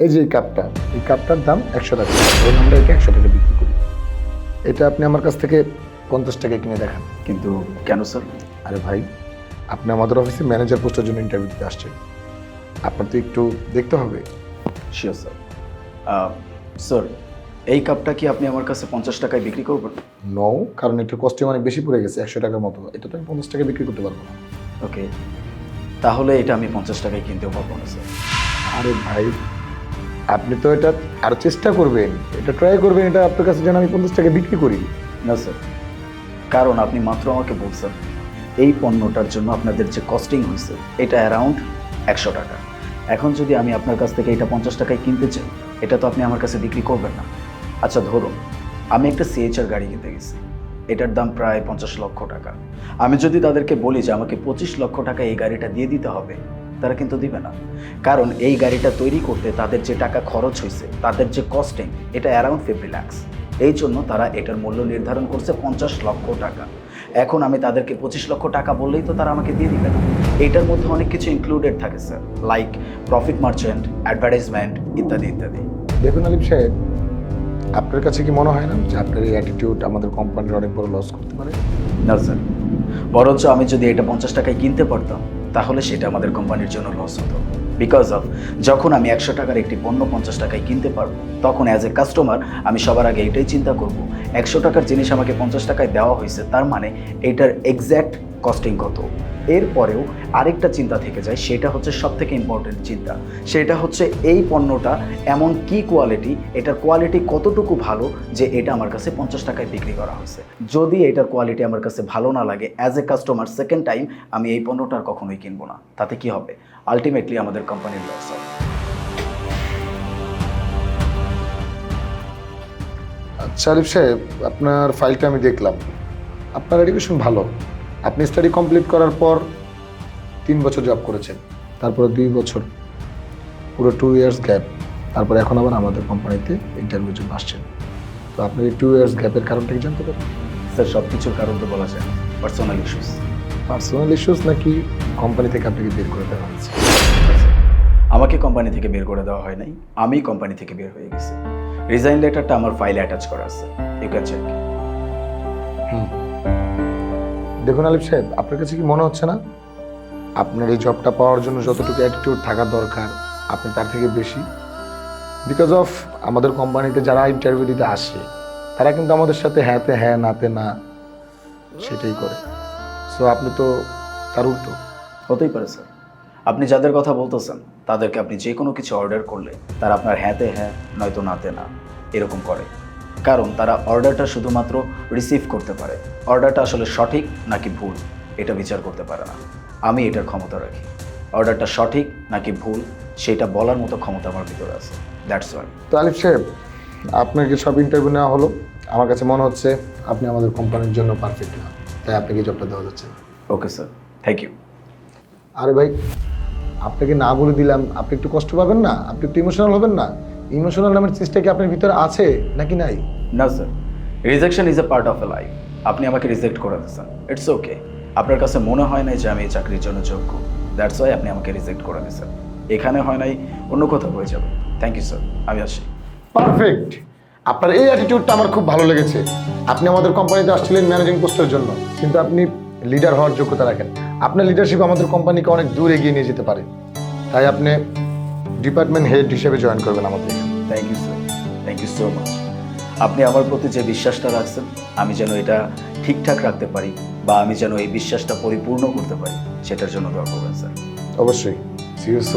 এই যে এই কাপটা এই কাপটার দাম একশো টাকা। এবং আমরা এটা একশো টাকা বিক্রি করি। এটা আপনি আমার কাছ থেকে পঞ্চাশ টাকা কিনে দেখান। কিন্তু কেন স্যার? আরে ভাই আপনি আমাদের অফিসে ম্যানেজার পোস্টের জন্য ইন্টারভিউ দিতে আসছেন। আপনার তো একটু দেখতে হবে। শিওর স্যার স্যার এই কাপটা কি আপনি আমার কাছে পঞ্চাশ টাকায় বিক্রি করবেন? নও কারণ একটু কস্টিউম অনেক বেশি পড়ে গেছে একশো টাকার মতো। এটা তো আমি পঞ্চাশ টাকায় বিক্রি করতে পারব না। ওকে তাহলে এটা আমি পঞ্চাশ টাকায় কিনতেও পারব না স্যার। আরে ভাই আপনি তো এটা আরও চেষ্টা করবেন, এটা ট্রাই করবেন, এটা আপনার কাছে যেন আমি পঞ্চাশ টাকা বিক্রি করি। না স্যার কারণ আপনি মাত্র আমাকে বলছেন, এই পণ্যটার জন্য আপনাদের যে কস্টিং হয়েছে, এটা অ্যারাউন্ড একশো টাকা। এখন যদি আমি আপনার কাছ থেকে এটা পঞ্চাশ টাকায় কিনতে চাই, এটা তো আপনি আমার কাছে বিক্রি করবেন না। আচ্ছা ধরুন, আমি একটা সিএইচআর গাড়ি কিনতে গেছি, এটার দাম প্রায় পঞ্চাশ লক্ষ টাকা। আমি যদি তাদেরকে বলি যে আমাকে পঁচিশ লক্ষ টাকা এই গাড়িটা দিয়ে দিতে হবে তারা কিন্তু দিবে না। কারণ এই গাড়িটা তৈরি করতে তাদের যে টাকা খরচ হয়েছে তাদের যে কস্টিং এটা অ্যারাউন্ড ফিফটি ল্যাক্স এই জন্য তারা এটার মূল্য নির্ধারণ করছে পঞ্চাশ লক্ষ টাকা। এখন আমি তাদেরকে পঁচিশ লক্ষ টাকা বললেই তো তারা আমাকে দিয়ে দিবে না। এইটার মধ্যে অনেক কিছু ইনক্লুডেড থাকে sir like profit merchant advertisement ইত্যাদি ইত্যাদি। দেখুন আলিফ সাহেব আপনার কাছে কি মনে হয় না যে আপনার এই অ্যাটিটিউড আমাদের কোম্পানির অনেক বড় লস করতে পারে? না স্যার বরঞ্চ আমি যদি এটা পঞ্চাশ টাকায় কিনতে পারতাম তাহলে সেটা আমাদের কোম্পানির জন্য লস হতো। বিকজ অফ যখন আমি একশো টাকার একটি পণ্য পঞ্চাশ টাকায় কিনতে পারব, তখন অ্যাজ এ কাস্টমার আমি সবার আগে এটাই চিন্তা করব, একশো টাকার জিনিস আমাকে পঞ্চাশ টাকায় দেওয়া হয়েছে, তার মানে এটার এক্স্যাক্ট কস্টিং কত? এরপরেও আরেকটা চিন্তা থেকে যায়, সেটা হচ্ছে সব থেকে ইম্পর্টেন্ট চিন্তা। সেটা হচ্ছে এই পণ্যটা এমন কি কোয়ালিটি এটার কোয়ালিটি কতটুকু ভালো, যে এটা আমার কাছে পঞ্চাশ টাকায় বিক্রি করা হয়েছে। যদি এটার কোয়ালিটি আমার কাছে ভালো না লাগে as a customer second time আমি এই পণ্যটা আর কখনোই কিনবো না। তাতে কি হবে? আলটিমেটলি আমাদের কোম্পানির লস হবে আচ্ছা আলিফ সাহেব আপনার ফাইলটা আমি দেখলাম। আপনার এডুকেশন ভালো। আপনি স্টাডি কমপ্লিট করার পর তিন বছর জব করেছেন। তারপরে দুই বছর পুরো টু ইয়ার্স গ্যাপ তারপর এখন আবার আমাদের কোম্পানিতে ইন্টারভিউর জন্য আসছেন। তো আপনি এই টু ইয়ার্স গ্যাপের কারণটা কি জানতে পারেন? স্যার সব কিছুর কারণ তো বলা যায়। পার্সোনাল ইস্যুস পার্সোনাল ইস্যুস নাকি কোম্পানি থেকে আপনাকে বের করে দেওয়া হয়েছে? আমাকে কোম্পানি থেকে বের করে দেওয়া হয় নাই আমি কোম্পানি থেকে বের হয়ে গেছি। রিজাইন লেটারটা আমার ফাইলে অ্যাটাচ করা আছে ইউ ক্যান চেক দেখুন আলিফ সাহেব আপনার কাছে কি মনে হচ্ছে না? আপনার এই জবটা পাওয়ার জন্য যতটুকু অ্যাটিটিউড থাকা দরকার আপনি তার থেকে বেশি। বিকজ অফ আমাদের কোম্পানিতে যারা ইন্টারভিউ দিতে আসে তারা কিন্তু আমাদের সাথে হ্যাঁতে হ্যাঁ নাতে না সেটাই করে। সো আপনি তো তার উল্টো। হতেই পারে স্যার আপনি যাদের কথা বলতেছেন তাদেরকে আপনি যে কোনো কিছু অর্ডার করলে তারা আপনার হ্যাঁতে হ্যাঁ নয়তো নাতে না এরকম করে। কারণ তারা অর্ডারটা শুধুমাত্র রিসিভ করতে পারে। অর্ডারটা আসলে সঠিক নাকি ভুল এটা বিচার করতে পারে না। আমি এটার ক্ষমতা রাখি। অর্ডারটা সঠিক নাকি ভুল সেটা বলার মতো ক্ষমতা আমার ভিতরে আছে। দ্যাটস ওয়াই তো আলিফ সাহেব আপনাকে সব ইন্টারভিউ নেওয়া হলো। আমার কাছে মনে হচ্ছে আপনি আমাদের কোম্পানির জন্য পারফেক্ট না। তাই আপনাকে জবটা দেওয়া যাচ্ছে ওকে স্যার থ্যাংক ইউ আরে ভাই আপনাকে না বলে দিলাম আপনি একটু কষ্ট পাবেন না আপনি একটু ইমোশনাল হবেন না। ইমোশনাল নামের চেষ্টা কি আপনার ভিতরে আছে নাকি নাই? না sir rejection is a part of a life আপনি আমাকে রিজেক্ট করে দিয়েছেন। ইটস ওকে আপনার কাছে মনে হয় নাই যে আমি এই চাকরির জন্য যোগ্য। দ্যাটস ওয়াই আপনি আমাকে রিজেক্ট করে দিয়েছেন। এখানে হয় নাই অন্য কোথাও হয়ে যাবে। থ্যাংক ইউ স্যার আমি আসি। পারফেক্ট আপনার এই অ্যাটিটিউডটা আমার খুব ভালো লেগেছে। আপনি আমাদের কোম্পানিতে আসছিলেন ম্যানেজিং পোস্টের জন্য। কিন্তু আপনি লিডার হওয়ার যোগ্যতা রাখেন। আপনার লিডারশিপ আমাদের কোম্পানিকে অনেক দূর এগিয়ে নিয়ে যেতে পারে। তাই আপনি ডিপার্টমেন্ট হেড হিসেবে জয়েন করবেন আমাদের thank you sir thank you so much আপনি আমার প্রতি যে বিশ্বাসটা রাখছেন আমি যেন এটা ঠিকঠাক রাখতে পারি বা আমি যেন এই বিশ্বাসটা পরিপূর্ণ করতে পারি সেটার জন্য দোয়া করবেন স্যার অবশ্যই। সিরিয়াস